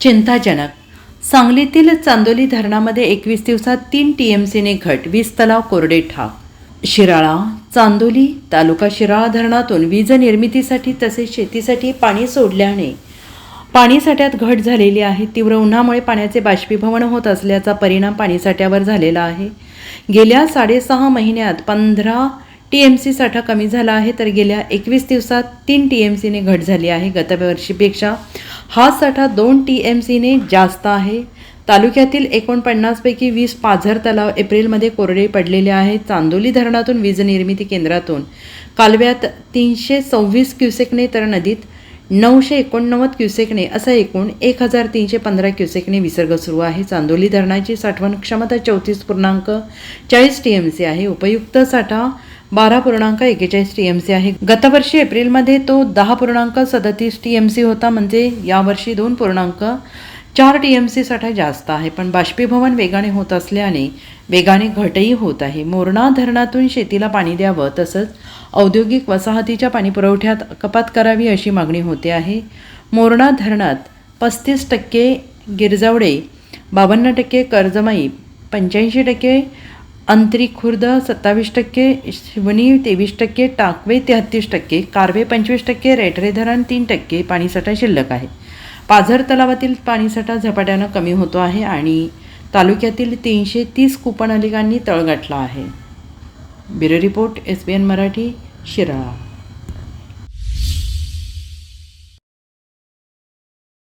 चिंताजनक. सांगलीतील चांदोली धरणामध्ये एकवीस दिवसात तीन टी एम सीने घट वीस तलाव कोरडे ठाक शिराळा चांदोली तालुका शिराळा धरणातून वीज निर्मितीसाठी तसेच शेतीसाठी पाणी सोडल्याने पाणीसाठ्यात घट झालेली आहे. तीव्र उन्हामुळे पाण्याचे बाष्पीभवन होत असल्याचा परिणाम पाणीसाठ्यावर झालेला आहे. गेल्या साडेसहा महिन्यात पंधरा टी एम सी साठा कमी झाला आहे तर गेल्या एकवीस दिवसात तीन टी एम सीने घट झाली आहे. गतवर्षीपेक्षा हा साठा दोन टी एम सीने जास्त आहे. तालुक्यातील एकोणपन्नासपैकी वीस पाझर तलाव एप्रिलमध्ये कोरडे पडलेले आहे. चांदोली धरणातून वीज निर्मिती केंद्रातून कालव्यात तीनशे सव्वीस क्युसेकने तर नदीत नऊशे एकोणनव्वद क्युसेकने असा एकूण एक हजार तीनशे पंधरा क्युसेकने विसर्ग सुरू आहे. चांदोली धरणाची साठवण क्षमता चौतीस पूर्णांक चाळीस टी एम सी आहे. उपयुक्त साठा बारा पूर्णांक एकेचाळीस टी एम सी आहे. गतवर्षी एप्रिलमध्ये तो दहा पूर्णांक सदतीस टी एम सी होता म्हणजे यावर्षी दोन पूर्णांक चार टी एम सी साठा जास्त आहे. पण बाष्पीभवन वेगाने होत असल्याने वेगाने घटही होत आहे. मोरणा धरणातून शेतीला पाणी द्यावं तसंच औद्योगिक वसाहतीच्या पाणी पुरवठ्यात कपात करावी अशी मागणी होते आहे. मोरणा धरणात पस्तीस टक्के गिरजावडे बावन्न टक्के कर्जमाई पंच्याऐंशी टक्के अंतरी खुर्द सत्तावीस टक्के शिवनी तेवीस टक्के टाकवे तेहत्तीस टक्के कारवे पंचवीस टक्के रेटरे धरण तीन टक्के पाणीसाठा शिल्लक आहे. पाझर तलावातील पाणीसाठा झपाट्यानं कमी होतो आहे आणि तालुक्यातील तीनशे तीस कुपनलिकांनी तळ गाठला आहे. Bureau report S B N Marathi Shirala.